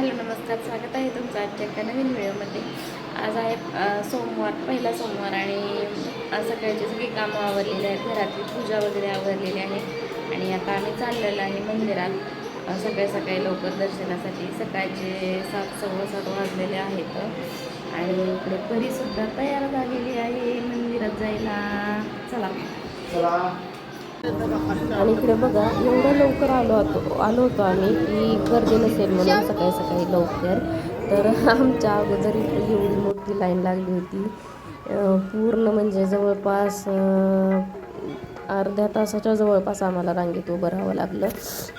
Hello नमस्कार. स्वागत आहे तुमचं आजच्या एका नवीन व्हिडिओमध्ये. आज आहे सोमवार पहिला सोमवार आणि सकाळची सगळी कामं आवरलेली आहेत. घरातली पूजा वगैरे आवरलेली आहे. आणि आता आम्ही चाललेलो आहे मंदिरात. सकाळी सकाळी लवकर दर्शनासाठी. सकाळचे सात सव्वा सात वाजलेले आहेत. आणि इकडे परीसुद्धा तयार झालेली आहे. मंदिरात जायला. चला. आणि इकडे बघा एवढं लवकर आलो होतो आलो होतो आम्ही की गर्दी नसेल म्हणून सकाळी सकाळी लवकर. तर आमच्या अगोदर इकडे एवढी मोठी लाईन लागली होती. पूर्ण म्हणजे जवळपास अर्ध्या तासाच्या जवळपास आम्हाला रांगेत उभं राहावं लागलं.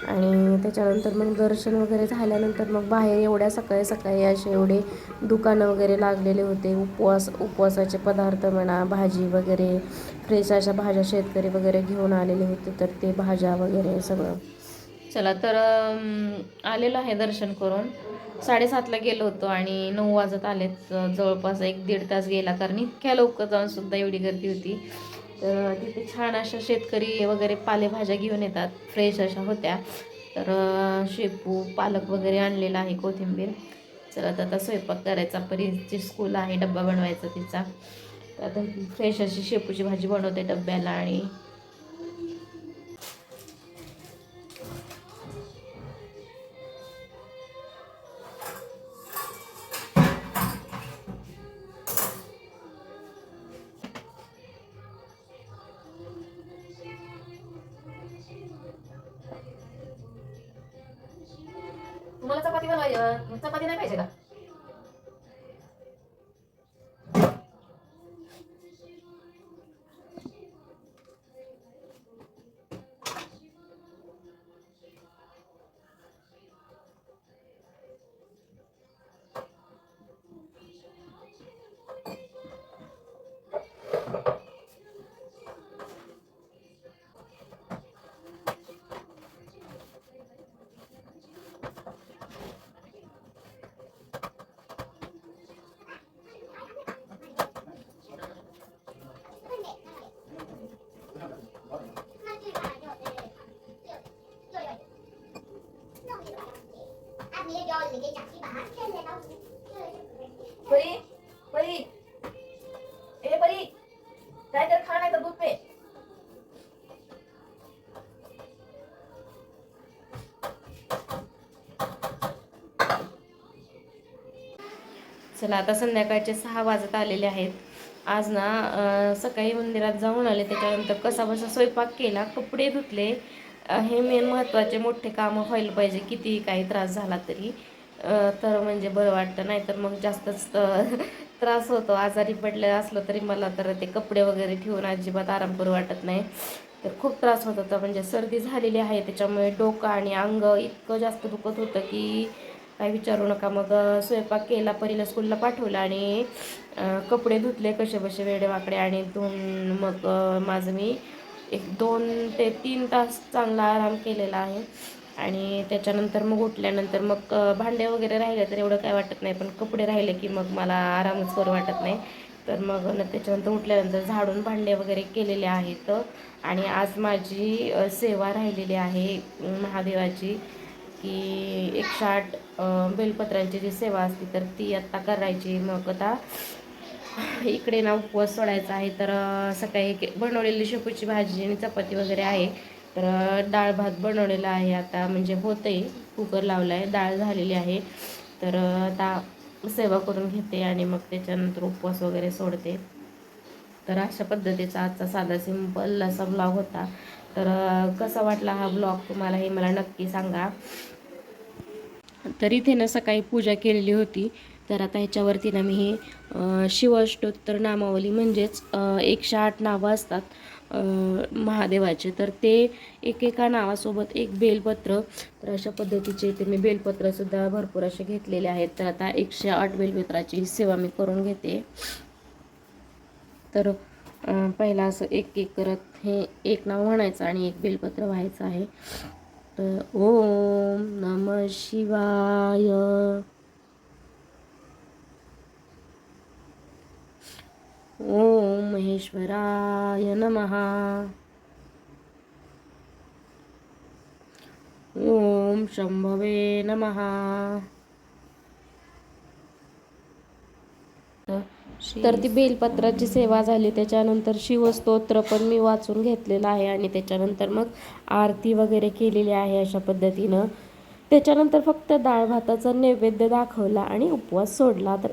आणि त्याच्यानंतर मग दर्शन वगैरे झाल्यानंतर मग बाहेर एवढ्या सकाळी सकाळी असे एवढे दुकानं वगैरे लागलेले होते. उपवास उपवासाचे पदार्थ म्हणा भाजी वगैरे फ्रेश अशा भाज्या शेतकरी वगैरे घेऊन आलेले होते. तर ते भाज्या वगैरे सगळं. चला तर आलेलो आहे दर्शन करून. साडेसातला गेलो होतो आणि नऊ वाजत आलेत. जवळपास एक दीड तास गेला कारण इतक्या लवकर जाऊन सुद्धा एवढी गर्दी होती. तर तिथे छान अशा शेतकरी वगैरे पालेभाज्या घेऊन येतात फ्रेश अशा होत्या. तर शेपू पालक वगैरे आणलेला आहे कोथिंबीर. चला तर आता स्वयंपाक करायचा. परीची स्कूल आहे डब्बा बनवायचा तिचा. तर आता फ्रेश अशी शेपूची भाजी बनवते डब्याला आणि तुम्हाला चपाती बनवायची चपाती नाही पाहिजे का? परी परी. ए परी. काय तर खा नाही दूध पे. चला आता संध्याकाळचे सहा वाजत आलेले आहेत. आज ना सकाळी मंदिरात जाऊन आले त्याच्यानंतर कसा बसा स्वयंपाक केला कपडे धुतले हे मेन महत्त्वाचे मोठे कामं व्हायला पाहिजे. किती काही त्रास झाला तरी. तर म्हणजे बरं वाटतं. नाही तर मग जास्तच त्रास होतो. आजारी पडले असलं तरी मला तर ते कपडे वगैरे ठेवून अजिबात आराम करू वाटत नाही. तर खूप त्रास होत होता. म्हणजे सर्दी झालेली आहे. त्याच्यामुळे डोकं आणि अंग इतकं जास्त दुखत होतं की काय विचारू नका. मग स्वयंपाक केला. परीला स्कूलला पाठवलं आणि कपडे धुतले कसे बसे वेडेवाकडे आणि धुवून मग माझं मी एक दोन ते तीन तास चांगला आराम केलेला आहे. आणि त्याच्यानंतर मग उठल्यानंतर मग भांडे वगैरे राहिले तर एवढं काय वाटत नाही. पण कपडे राहिले की मग मला आरामच करू वाटत नाही. तर मग न त्याच्यानंतर उठल्यानंतर झाडून भांडे वगैरे केलेले आहेत. आणि आज माझी सेवा राहिलेली आहे महादेवाची की एकशे आठ बेलपत्रांची जी सेवा असते तर ती आत्ता करायची. मग आता इकडे ना उपवास सोडायचा आहे तर सकाळी के- बनवलेली शेपूची भाजी आणि चपाती वगैरे आहे. तर डाळ भात बनवलेला आहे आता म्हणजे होतंय कुकर लावला आहे डाळ झालेली आहे. तर आता सेवा करून घेते आणि मग त्याच्यानंतर उपवास वगैरे सोडते. तर अशा पद्धतीचा आजचा साधा सिंपल असा ब्लॉग होता. तर कसा वाटला हा ब्लॉग तुम्हाला हे मला नक्की सांगा. तर इथे ना सकाळी पूजा केलेली होती. तर आता ह्याच्यावरती ना मी हे शिवाष्टोत्तर नामावली म्हणजेच एकशे आठ नावं असतात महादेवाचे. तर ते एकेका नावासोबत एक बेलपत्र तर अशा पद्धतीचे इथे मी बेलपत्रसुद्धा भरपूर असे घेतलेले आहेत. तर आता एकशे आठ बेलपत्राची सेवा मी करून घेते. तर पहिला असं एक एक करत हे एक नाव म्हणायचं आणि एक बेलपत्र व्हायचं आहे. तर ओम नम शिवाय. ओम महेश्वराय नमहा ओम शंभवे नमहा तर ती बेलपत्राची सेवा झाली त्याच्यानंतर शिवस्तोत्र पण मी वाचून घेतलेलं आहे आणि त्याच्यानंतर मग आरती वगैरे केलेली आहे अशा पद्धतीनं. त्याच्यानंतर फक्त डाळ भाताचा नैवेद्य दाखवला आणि उपवास सोडला. तर